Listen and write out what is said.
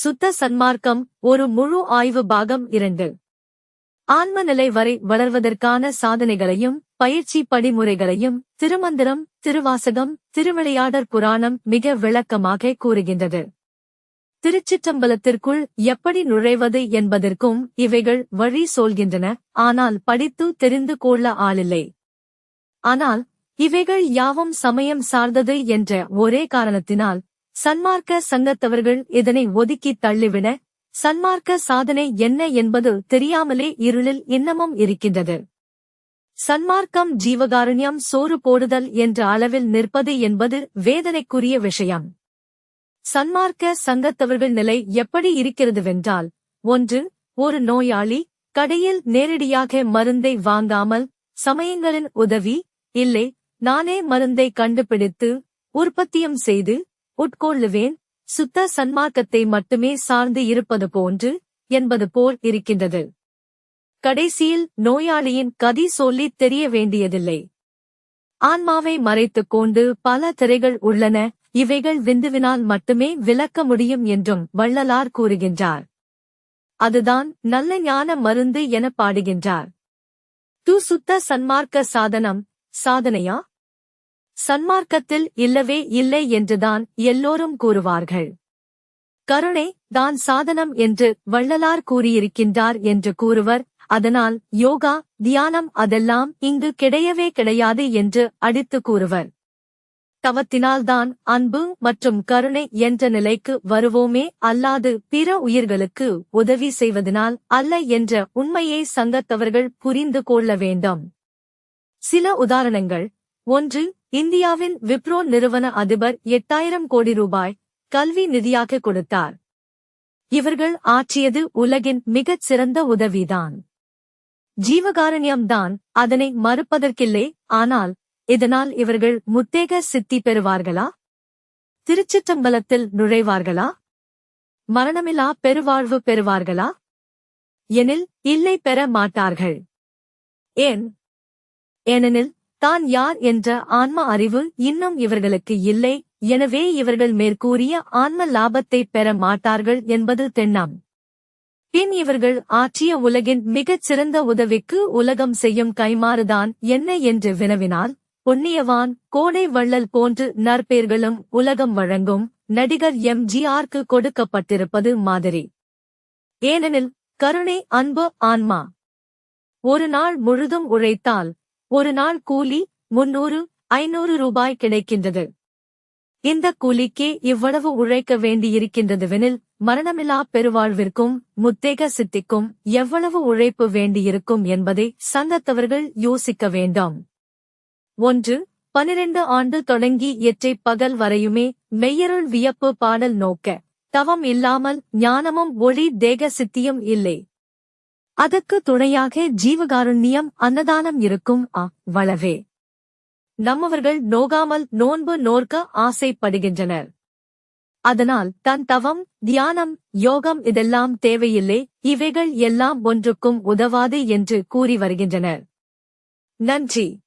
சுத்த சன்மார்க்கம் ஒரு முழு ஆய்வு பாகம் இரண்டு. ஆன்ம நிலை வரை வளர்வதற்கான சாதனைகளையும் பயிற்சி படிமுறைகளையும் திருமந்திரம் திருவாசகம் திருவிளையாடற் புராணம் மிக விளக்கமாக கூறுகின்றது. திருச்சிற்றம்பலத்திற்குள் எப்படி நுழைவது என்பதற்கும் இவைகள் வழி சொல்கின்றன ஆனால் படித்து தெரிந்து கொள்ள ஆளில்லை. ஆனால் இவைகள் யாவும் சமயம் சார்ந்தது என்ற ஒரே காரணத்தினால் சன்மார்க்க சங்கத்தவர்கள் இதனை ஒதுக்கித் தள்ளிவிட சன்மார்க்க சாதனை என்ன என்பது தெரியாமலே இருளில் இன்னமும் இருக்கின்றது. சன்மார்க்கம் ஜீவகாருண்யம் சோறு போடுதல் என்ற அளவில் நிற்பது என்பது வேதனைக்குரிய விஷயம். சன்மார்க்க சங்கத்தவர்கள் நிலை எப்படி இருக்கிறதுவென்றால் ஒன்று ஒரு நோயாளி கடையில் நேரடியாக மருந்தை வாங்காமல் சமயங்களின் உதவி இல்லை நானே மருந்தை கண்டுபிடித்து உற்பத்தியும் செய்து உட்கொள்ளுவேன். சுத்த சன்மார்க்கத்தை மட்டுமே சார்ந்து இருப்பது போன்று என்பது போல் இருக்கின்றது. கடைசியில் நோயாளியின் கதி சொல்லித் தெரிய வேண்டியதில்லை. ஆன்மாவை மறைத்துக் கொண்டு பல திரைகள் உள்ளன. இவைகள் விந்துவினால் மட்டுமே விளக்க முடியும் என்றும் வள்ளலார் கூறுகின்றார். அதுதான் நல்ல ஞான மருந்து என பாடுகின்றார். து சுத்த சன்மார்க்க சாதனம் சாதனையா? சன்மார்க்கத்தில் இல்லவே இல்லை என்றுதான் எல்லோரும் கூறுவார்கள். கருணை தான் சாதனம் என்று வள்ளலார் கூறியிருக்கின்றார் என்று கூறுவர். அதனால் யோகா தியானம் அதெல்லாம் இங்கு கிடையவே கிடையாது என்று அடித்து கூறுவர். தவத்தினால்தான் அன்பு மற்றும் கருணை என்ற நிலைக்கு வருவோமே. அல்லாது பிற உயிர்களுக்கு உதவி செய்வதனால் அல்ல என்ற உண்மையை சங்கத்தவர்கள் புரிந்து கொள்ள வேண்டும். சில உதாரணங்கள். ஒன்று இந்தியாவின் விப்ரோ நிறுவன அதிபர் எட்டாயிரம் கோடி ரூபாய் கல்வி நிதியாக கொடுத்தார். இவர்கள் ஆற்றியது உலகின் மிகச் சிறந்த உதவிதான். ஜீவகாரண்யம்தான் அதனை மறுப்பதற்கில்லை ஆனால் இதனால் இவர்கள் முத்தேக சித்தி பெறுவார்களா? திருச்சிற்றம்பலத்தில் நுழைவார்களா? மரணமில்லா பெருவாழ்வு பெறுவார்களா? எனில் இல்லை பெற மாட்டார்கள். ஏன்? ஏனெனில் தான் யார் என்ற ஆன்ம அறிவு இன்னும் இவர்களுக்கு இல்லை. எனவே இவர்கள் மேற்கூறிய ஆன்ம லாபத்தை பெற மாட்டார்கள் என்பது தென்னாம். பின் இவர்கள் ஆற்றிய உலகின் மிகச் சிறந்த உதவிக்கு உலகம் செய்யும் கைமாறுதான் என்ன என்று வினவினால் பொன்னியவான் கோடை வள்ளல் போன்று நற்பெயர்களும் உலகம் வழங்கும் நடிகர் எம். ஜி. ஆர்க்கு கொடுக்கப்பட்டிருப்பது மாதிரி. ஏனெனில் கருணை அன்பு ஆன்மா. ஒரு நாள் முழுதும் உழைத்தால் ஒரு நாள் கூலி முன்னூறு ஐநூறு ரூபாய் கிடைக்கின்றது. இந்த கூலிக்கே இவ்வளவு உழைக்க வேண்டியிருக்கின்றதுவெனில் மரணமில்லா பெருவாழ்விற்கும் முத்தேக சித்திக்கும் எவ்வளவு உழைப்பு வேண்டியிருக்கும் என்பதை சங்கத்தவர்கள் யோசிக்க வேண்டாம். ஒன்று பனிரெண்டு ஆண்டு தொடங்கி எற்றை பகல் வரையுமே மெய்யருள் வியப்பு பாடல் நோக்க தவம் இல்லாமல் ஞானமும் ஒளி தேக சித்தியும் இல்லை. அதற்கு துணையாக ஜீவகாருண்யம் அன்னதானம் இருக்கும் ஆ வளவே. நம்மவர்கள் நோகாமல் நோன்பு நோர்க்க ஆசைப்படுகின்றனர். அதனால் தன் தவம் தியானம் யோகம் இதெல்லாம் தேவையில்லை இவைகள் எல்லாம் ஒன்றுக்கும் உதவாது என்று கூறி வருகின்றனர். நன்றி.